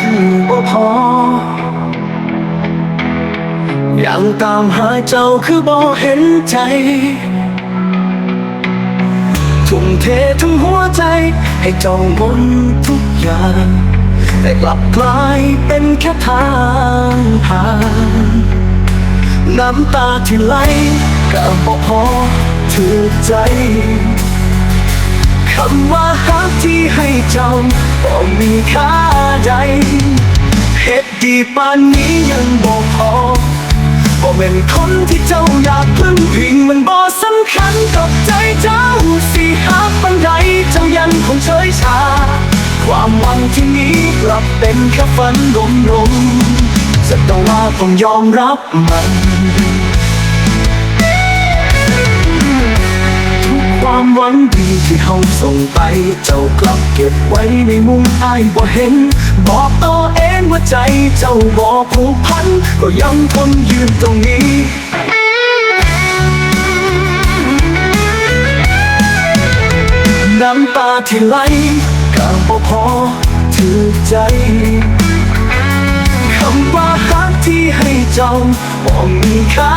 คือบ่พอ ยังตามหาเจ้าคือบ่เห็นใจ ทุ่มเททั้งหัวใจให้เจ้าบดทุกอย่าง แต่กลับกลายเป็นแค่ทางผ่าน น้ำตาที่ไหลก็บ่พอถือใจคำว่าฮักที่ให้เจ้าบ่ มีค่าใดเหตุดีปานนี้ยังบ่พอบ่เป็นคนที่เจ้าอยากพึ่งพิงมันบ่สำคัญกับใจเจ้าสิฮักปันใดเจ้ายังคงเฉยชา ความหวังที่นี้กลับเป็นแค่ฝันลมลมจะต้องว่าต้องยอมรับมันทุกความหวัง ที่เฮาส่งไป เจ้ากลับเก็บไว้ในมุมอ้ายบ่เห็น บอกตัวเองว่าใจเจ้าบ่ผูกพัน ก็ยังทนยืนตรงนี้น้ำตาที่ไหลก็บ่พอถือใจคำว่ารักที่ให้เจ้าบ่มีค่า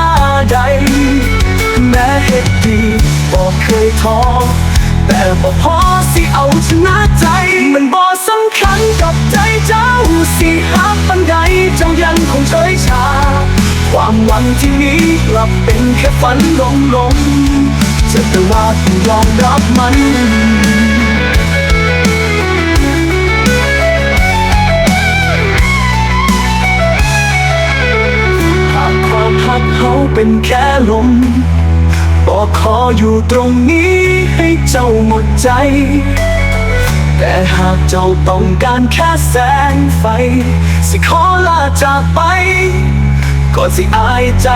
ใด แม้เหตุดีบอกเคยท้อ แต่บ่พอสิเอาชนะใจ มันบ่สำคัญกับใจเจ้าสิหักปันใดเจ้ายังคงเฉยชา ความหวังที่นี้กลับเป็นแค่ฝันลมลมๆจะแต่ว่าต้องยอมรับมันหากความหักเขาเป็นแค่ลม ขออยู่ตรงนี้ให้เจ้าหมดใจ แต่หากเจ้าต้องการแค่แสงไฟ สิขอลาจากไปก่อนสิอายใจ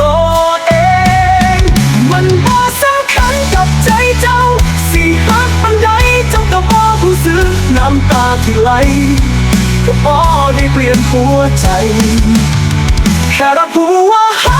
ตัวเอง มันบ่สำคัญกับใจเจ้า สิหักปันใดเจ้าก็บ่รู้สึกน้ำตาที่ไหลก็บ่ได้เปลี่ยนหัวใจ แค่รับรู้ว่าหา